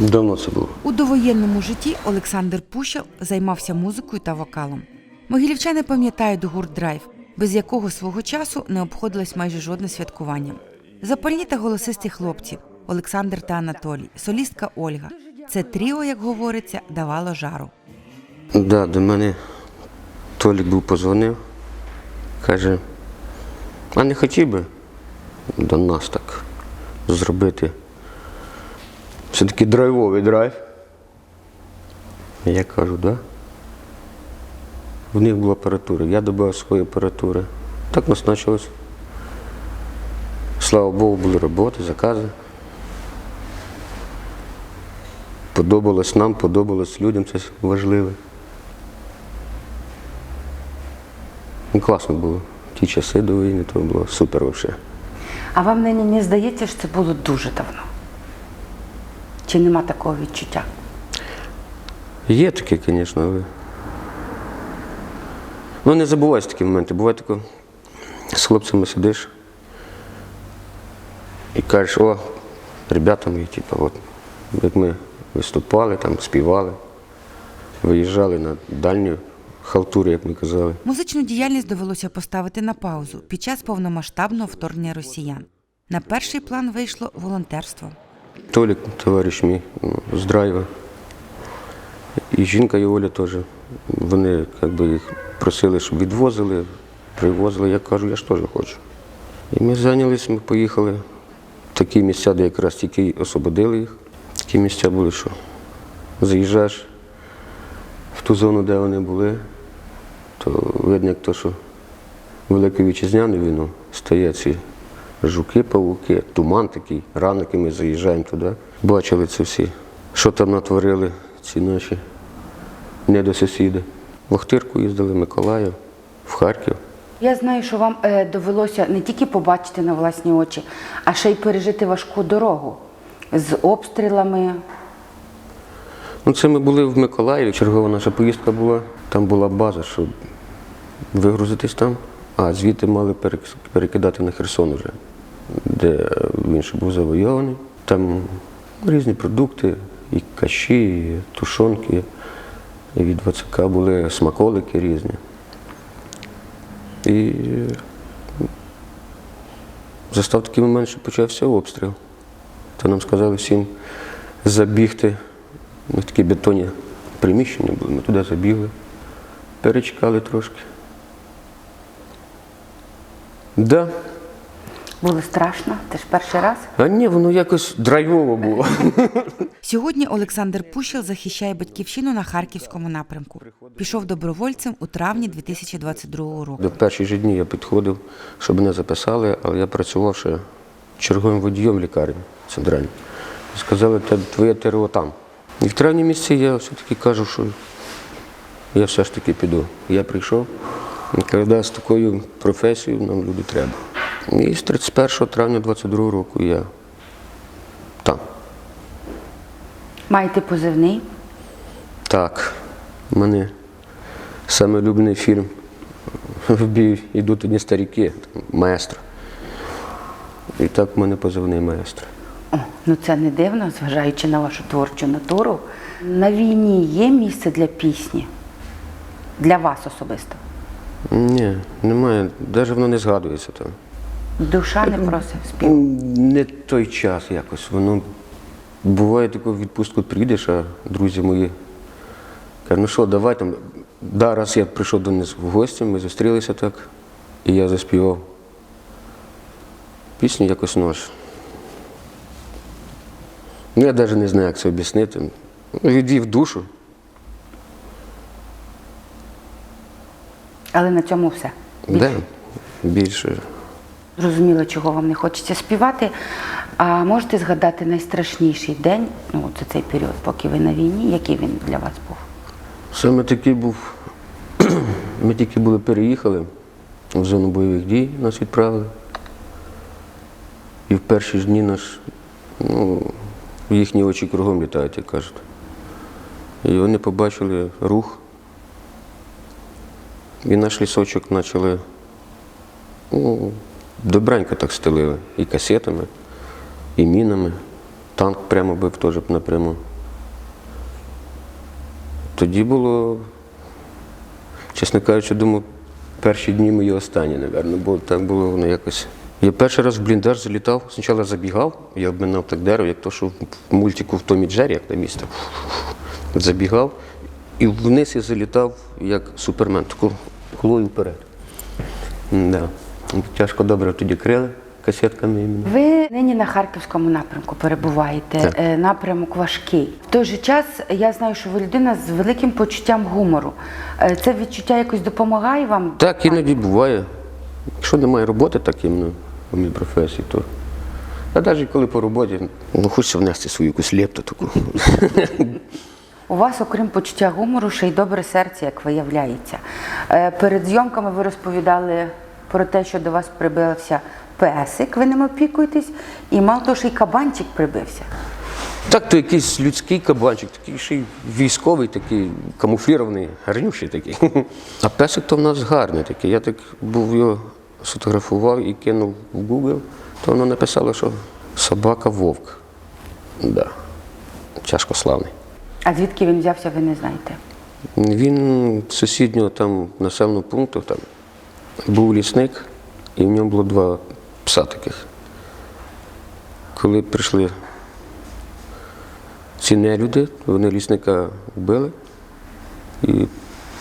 Давно це було. У довоєнному житті Олександр Пущал займався музикою та вокалом. Могилівчани пам'ятають гурт Драйв, без якого свого часу не обходилось майже жодне святкування. Запальні та голосисті хлопці Олександр та Анатолій, солістка Ольга. Це тріо, як говориться, давало жару. Да, до мене Толік був позвонив, каже, а не хотів би до нас так зробити. Все-таки драйвовий драйв. Я кажу, да. В них була апаратура, я додав свої апаратури. Так нас почалось. Слава Богу, були роботи, закази. Подобалось нам, подобалось людям, це важливе. Ну, класно було. Ті часи до війни, то було супер взагалі. А вам нині не здається, що це було дуже давно? Чи нема такого відчуття? Є таке, звісно, але. Ну, не забувайся такі моменти. Буває тако, з хлопцями сидиш і кажеш, о, ребята мої, типу, от, як ми виступали, там, співали, виїжджали на дальню халтуру, як ми казали. Музичну діяльність довелося поставити на паузу під час повномасштабного вторгнення росіян. На перший план вийшло волонтерство. Толік, товариш мій з драйва. І жінка і Оля теж. Вони як би, їх просили, щоб відвозили, привозили. Я кажу, я ж теж хочу. І ми зайнялись, ми поїхали в такі місця, де якраз тільки освободили їх. Такі місця були, що заїжджаєш в ту зону, де вони були, то видно, як то, що Велику вітчизняну війну стає ці жуки, павуки, туман такий, раники ми заїжджаємо туди. Бачили це всі, що там натворили ці наші недосусіди. В Охтирку їздили, в Миколаїв, в Харків. Я знаю, що вам е, довелося не тільки побачити на власні очі, а ще й пережити важку дорогу з обстрілами. Ну, це ми були в Миколаєві, чергова наша поїздка була. Там була база, щоб вигрузитись там, а звідти мали перекидати на Херсон вже, де він ще був завойований. Там різні продукти, і каші, і тушонки, і від Вацака були смаколики різні. І застав такий момент, що почався обстріл. То нам сказали всім забігти. Ми такі бетонні приміщення були, ми туди забігли, перечекали трошки. Да. Було страшно, це ж перший раз. А ні, воно якось драйвово було. Сьогодні Олександр Пущел захищає батьківщину на харківському напрямку. Пішов добровольцем у травні 2022 року. До перші ж дні я підходив, щоб мене записали, але я працював ще черговим водієм лікарні центральній. Сказали, «Та твоє ТРО там. І в травні місяці я все-таки кажу, що я все ж таки піду. Я прийшов, кажу, з такою професією нам люди треба. І з 31 травня 22 року я там. Маєте позивний. Так, у мене саме улюблений фільм в бій йдуть одні старіки, маестро. І так в мене позивний маестро. О, ну це не дивно, зважаючи на вашу творчу натуру. На війні є місце для пісні? Для вас особисто. Ні, немає, навіть воно не згадується там. Душа не просить спів. Не той час якось. Воно буває таку відпустку приїдеш, а друзі мої кажуть, ну що, давай там. Да, раз я прийшов до них в гості, ми зустрілися так, і я заспівав пісню якось нож. Ну, я навіть не знаю, як це об'яснити. Ну, Відвів душу. Але на цьому все. Де? Більше. Зрозуміло, чого вам не хочеться співати. А можете згадати найстрашніший день, ну за цей період, поки ви на війні, який він для вас був? Саме такий був. Ми тільки були переїхали в зону бойових дій, нас відправили. І в перші ж дні наш, ну, їхні очі кругом літають, як кажуть. І вони побачили рух. І наш лісочок почали ну, добренько так стелили. І касетами, і мінами. Танк прямо бив теж напряму. Тоді було, чесно кажучи, думав, перші дні мої останні, напевно, бо так було воно якось. Я перший раз в бліндаж залітав, спочатку забігав, я обминав так дерево, як то, що в мультику в Томі Джері, як на місто. Забігав і вниз я залітав як супермен, таку головою вперед. Да. Тяжко добре тоді крили касетками іменно. Ви нині на харківському напрямку перебуваєте. Так. Е, Напрямок важкий. В той же час я знаю, що ви людина з великим почуттям гумору. Е, Це відчуття якось допомагає вам? Так іноді буває. Якщо немає роботи, так іменно в моїй професії, то. А навіть коли по роботі, ну хочеться внести свою якусь лепту таку. У вас, окрім почуття гумору, ще й добре серце, як виявляється. Е, Перед зйомками ви розповідали про те, що до вас прибився песик, ви ним опікуєтесь, і мало того, що й кабанчик прибився. Так, то якийсь людський кабанчик, такий ще й військовий, такий камуфлірований, гарнющий такий. А песик то в нас гарний такий. Я так був його сфотографував і кинув в Google, то воно написало, що собака вовк. Да. Тяжкославний. А звідки він взявся, ви не знаєте. Він з сусіднього там населеного пункту там був лісник, і в ньому було два пса таких. Коли прийшли ці нелюди, вони лісника вбили, і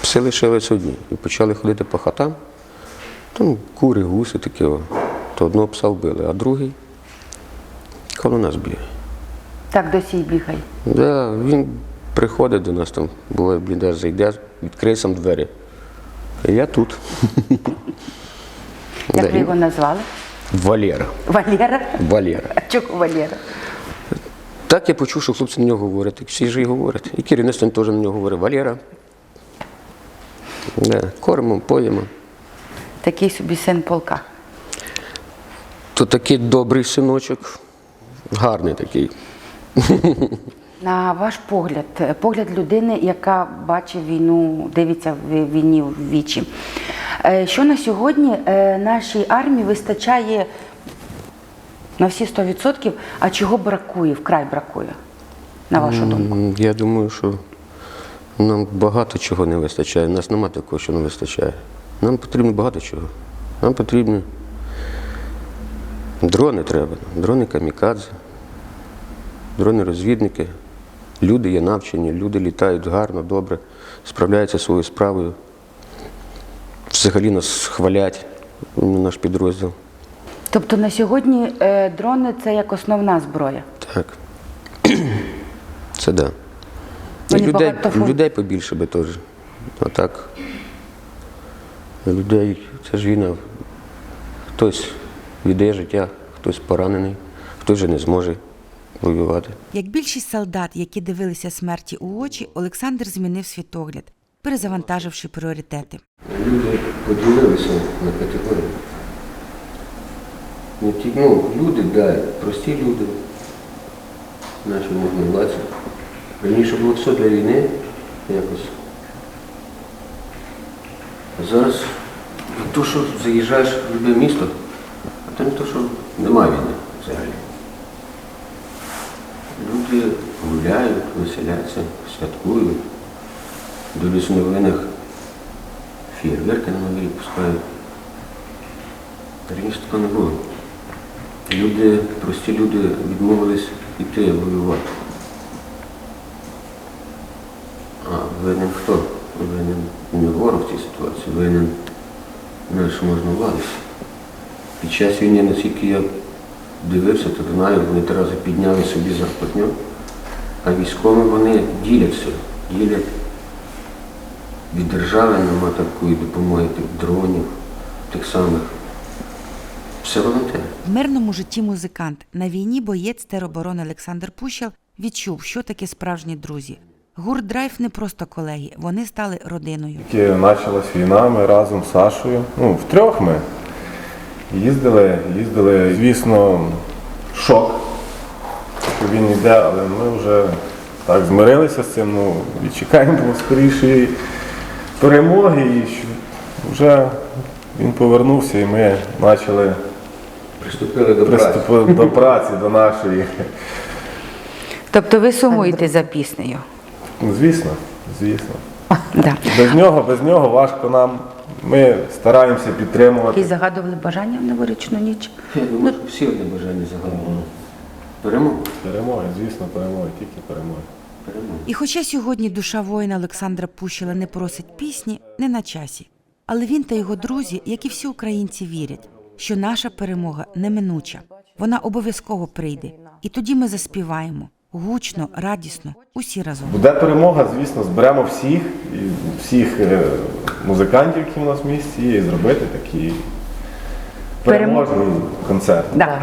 пси лишились одні. І почали ходити по хатам. Там кури, гуси такі. То одного пса вбили, а другий коло нас бігає. Так досі й бігає. Да, він приходить до нас там, буває, бліндаж зайде, відкриє сам двері. І я тут. Як ви його назвали? Валера. Валера? Валера. А чого Валера? Так я почув, що хлопці на нього говорять. Всі ж і говорять. І керівництво теж на нього говорить. Валера. Да, кормимо, поїмо. Такий собі син полка. То такий добрий синочок, гарний такий. На ваш погляд, е, погляд людини, яка бачить війну, дивиться в війні в вічі. Е, Що на сьогодні е, нашій армії вистачає на всі 100%, а чого бракує, вкрай бракує, на вашу думку? Я думаю, що нам багато чого не вистачає. У нас немає такого, що не вистачає. Нам потрібно багато чого. Нам потрібні дрони треба, дрони камікадзе, дрони розвідники. Люди є навчені, люди літають гарно, добре, справляються своєю справою. Взагалі нас хвалять наш підрозділ. Тобто на сьогодні е, дрони це як основна зброя. Так. Це да. І людей, багато людей побільше би теж. А так. Людей, це ж війна. Хтось віддає життя, хтось поранений, хтось вже не зможе воювати. Як більшість солдат, які дивилися смерті у очі, Олександр змінив світогляд, перезавантаживши пріоритети. Люди поділилися на категорії. Не ті, ну, люди, да, прості люди, наші можновладці. Раніше було все для війни якось. А зараз то, що заїжджаєш в любе місто, а то не то, що немає війни взагалі. Люди гуляють, веселяться, святкують. Дивлюсь в новинах фейерверки на Новий пускають. Раніше такого не було. Люди, прості люди відмовились йти воювати. А винен хто? Винен не ворог в цій ситуації, винен наш можновладець. Під час війни, наскільки я дивився, то знаю, вони рази підняли собі зарплатню, а військові вони діляться, ділять від держави нема такої допомоги, тих дронів, тих самих. Все волонтери. В мирному житті музикант на війні боєць тероборони Олександр Пущал відчув, що таке справжні друзі. Гурт Драйв не просто колеги, вони стали родиною. Тільки почалась війна, ми разом з Сашою. Ну, втрьох ми їздили, їздили, звісно, шок, що він йде, але ми вже так змирилися з цим, ну, і чекаємо скорішої перемоги, і що вже він повернувся, і ми почали Приступили до приступили до праці, до нашої. Тобто ви сумуєте за піснею? Ну, Звісно, звісно. Да. Без нього, без нього важко нам. Ми стараємося підтримувати. загадували бажання в новорічну ніч? Я думаю, що всі одне бажання загального. Перемогу. Перемоги, звісно, перемоги, тільки перемоги. Перемогу. І хоча сьогодні душа воїна Олександра Пущила не просить пісні, не на часі. Але він та його друзі, як і всі українці, вірять, що наша перемога неминуча. Вона обов'язково прийде. І тоді ми заспіваємо гучно, радісно, усі разом. Буде перемога, звісно, зберемо всіх, і всіх е, музикантів, які у нас в місті, і зробити такий переможний концерт. Да.